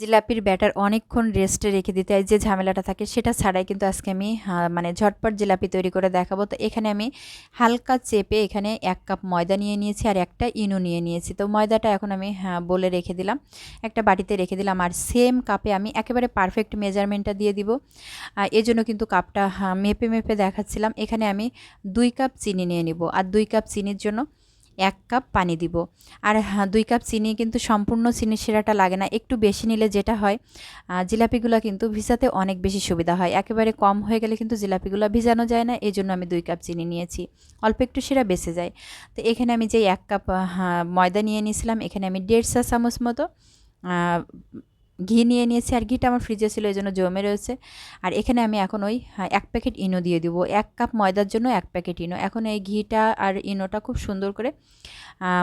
জিলাপির batter অনেকক্ষণ রেস্টে রেখে দিতে হয়, যে ঝামেলাটা থাকে সেটা ছাড়াই কিন্তু আজকে আমি মানে ঝটপট জিলাপি তৈরি করে দেখাবো। তো এখানে আমি হালকা চেপে এখানে এক কাপ ময়দা নিয়ে নিয়েছি আর একটা ইনো নিয়ে নিয়েছি। তো ময়দাটা এখন আমি বলে রেখে দিলাম। একটা বাটিতে রেখে দিলাম আর সেম কাপে আমি একেবারে পারফেক্ট মেজারমেন্টটা দিয়ে দিব। এজন্য কিন্তু কাপটা মেপে মেপে দেখাচ্ছিলাম। এখানে আমি দুই কাপ চিনি নিয়ে নিব। আর দুই কাপ চিনির জন্য এক কাপ পানি দিব। আর দুই কাপ চিনি কিন্তু সম্পূর্ণ চিনি শিরাটা লাগে না, একটু বেশি নিলে যেটা হয় জিলাপিগুলো কিন্তু ভিজাতে অনেক বেশি সুবিধা হয়। একেবারে কম হয়ে গেলে কিন্তু জিলাপিগুলো ভিজানো যায় না এই জন্য আমি দুই কাপ চিনি নিয়েছি। অল্প একটু শিরা বেঁচে যায়। তো এখানে আমি যে এক কাপ ময়দা নিয়ে নিয়েছিলাম, এখানে আমি দেড় চা চামচ মতো ঘি নিয়ে নিয়েছি আর ঘিটা আমার ফ্রিজে ছিল এই জন্য জমে রয়েছে। আর এখানে আমি এখন ওই হ্যাঁ, এক প্যাকেট ইনো দিয়ে দিব। এক কাপ ময়দার জন্য এক প্যাকেট ইনো। এখন এই ঘিটা আর ইনোটা খুব সুন্দর করে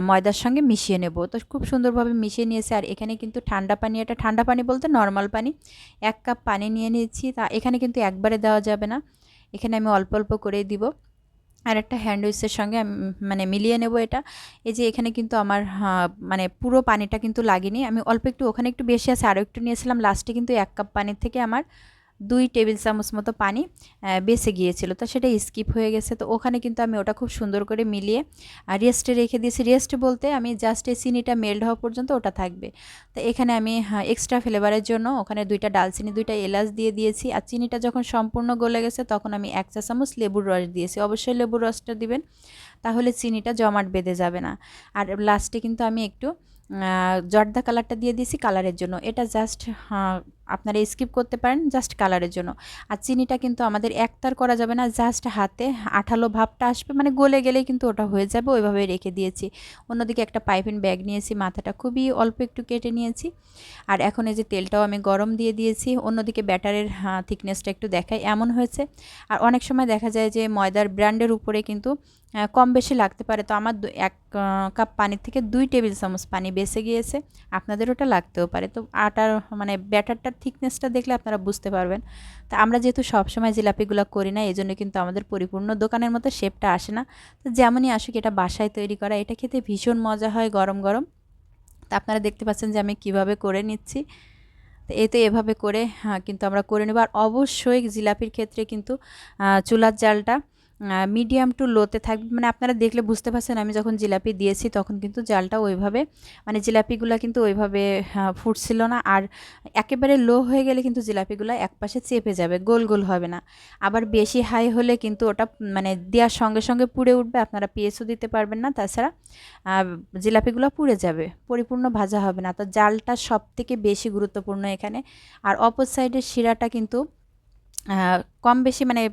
ময়দার সঙ্গে মিশিয়ে নেব। তো খুব সুন্দরভাবে মিশিয়ে নিয়েছি। আর এখানে কিন্তু ঠান্ডা পানি এটা ঠান্ডা পানি বলতে নর্মাল পানি। এক কাপ পানি নিয়ে নিয়েছি। তা এখানে কিন্তু একবারে দেওয়া যাবে না। এখানে আমি অল্প অল্প করে দিব। আর একটা হ্যান্ড উইসের সঙ্গে মানে মিলিয়ে নেব এটা। এই যে এখানে কিন্তু আমার মানে পুরো পানিটা কিন্তু লাগেনি। আমি অল্প একটু, ওখানে একটু বেশি আছে আরও একটু নিয়েছিলাম। লাস্টে কিন্তু এক কাপ পানির থেকে আমার দুই টেবিল চামচ মতো পানি বেঁচে গিয়েছিল। তো সেটা স্কিপ হয়ে গেছে। তো ওখানে কিন্তু আমি ওটা খুব সুন্দর করে মিলিয়ে রেস্টে রেখে দিয়েছি। রেস্ট বলতে আমি জাস্ট এই চিনিটা মেল্ট হওয়া পর্যন্ত ওটা থাকবে। তো এখানে আমি এক্সট্রা ফ্লেভারের জন্য ওখানে দুইটা ডালচিনি, দুইটা এলাচ দিয়ে দিয়েছি। আর চিনিটা যখন সম্পূর্ণ গলে গেছে, তখন আমি এক চা চামচ লেবুর রস দিয়েছি। অবশ্যই লেবুর রসটা দিবেন, তাহলে চিনিটা জমাট বেঁধে যাবে না। আর লাস্টে কিন্তু আমি একটু জর্দা কালারটা দিয়ে দিয়েছি কালারের জন্য। এটা জাস্ট আপনারা স্কিপ করতে পারেন জাস্ট কালারের জন্য। আর চিনিটা কিন্তু আমাদের একতার করা যাবে না জাস্ট হাতে আঠালো ভাবটা আসবে মানে গলে গেলেই কিন্তু ওটা হয়ে যাবে, ওইভাবে রেখে দিয়েছি। অন্যদিকে একটা পাইপিন ব্যাগ নিয়েছি, মাথাটা খুবই অল্প একটু কেটে নিয়েছি। আর এখন এই যে তেলটাও আমি গরম দিয়ে দিয়েছি, অন্যদিকে ব্যাটারের থিকনেসটা একটু দেখায় এমন হয়েছে। আর অনেক সময় দেখা যায় যে ময়দার ব্র্যান্ডের উপরে কিন্তু কম বেশি লাগতে পারে। তো আমার এক কাপ পানির থেকে দুই টেবিল চামচ পানি বেঁচে গিয়েছে। আপনাদের ওটা লাগতেও পারে। তো আটার মানে ব্যাটারটার থিকনেসটা দেখলে আপনারা বুঝতে পারবেন। তা আমরা যেহেতু সবসময় জিলাপিগুলো করি না, এই জন্য কিন্তু আমাদের পরিপূর্ণ দোকানের মতো শেপটা আসে না। তো যেমনই আসুক, এটা বাসায় তৈরি করা, এটা খেতে ভীষণ মজা হয় গরম গরম। তা আপনারা দেখতে পাচ্ছেন যে আমি কীভাবে করে নিচ্ছি। তো এই তো এভাবে করে হ্যাঁ কিন্তু আমরা করে নেব। আর অবশ্যই জিলাপির ক্ষেত্রে কিন্তু চুলার জালটা মিডিয়াম টু লোতে থাকবে। মানে আপনারা দেখলে বুঝতে পারছেন, আমি যখন জিলাপি দিয়েছি তখন কিন্তু জালটা ওইভাবে মানে জিলাপিগুলো কিন্তু ওইভাবে ফুটছিল না। আর একেবারে লো হয়ে গেলে কিন্তু জিলাপিগুলো একপাশে চেপে যাবে, গোল গোল হবে না। আবার বেশি হাই হলে কিন্তু ওটা মানে দেওয়ার সঙ্গে সঙ্গে পুড়ে উঠবে, আপনারা পিএসও দিতে পারবেন না। তাছাড়া জিলাপিগুলো পুড়ে যাবে, পরিপূর্ণ ভাজা হবে না। তো জালটা সব থেকে বেশি গুরুত্বপূর্ণ এখানে। আর অপর সাইডের শিরাটা কিন্তু কম বেশি মানে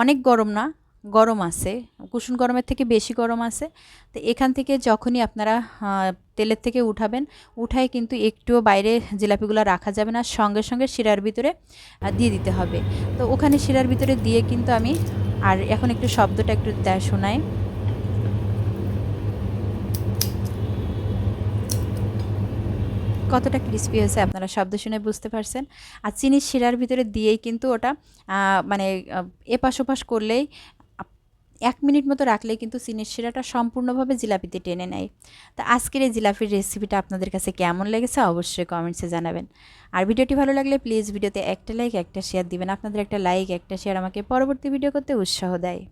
অনেক গরম না, গরম আছে। কুসুম গরমের থেকে বেশি গরম আছে। তো এখান থেকে যখনই আপনারা তেলের থেকে উঠাবেন, উঠায় কিন্তু একটুও বাইরে জিলাপিগুলো রাখা যাবে না, সঙ্গে সঙ্গে শিরার ভিতরে দিয়ে দিতে হবে। তো ওখানে শিরার ভিতরে দিয়ে কিন্তু আমি, আর এখন একটু শব্দটা একটু দেয় শোনায় কতটা ক্রিস্পি হয়েছে আপনারা শব্দ শুনে বুঝতে পারছেন। আর চিনির শিরার ভিতরে দিয়েই কিন্তু ওটা মানে এপাশ ওপাশ করলেই এক মিনিট মতো রাখলেই কিন্তু চিনির শিরাটা সম্পূর্ণভাবে জিলাপিতে টেনে নেয়। তা আজকের এই জিলাপির রেসিপিটা আপনাদের কাছে কেমন লেগেছে অবশ্যই কমেন্টসে জানাবেন। আর ভিডিওটি ভালো লাগলে প্লিজ ভিডিওতে একটা লাইক একটা শেয়ার দিবেন। আপনাদের একটা লাইক একটা শেয়ার আমাকে পরবর্তী ভিডিও করতে উৎসাহ দেয়।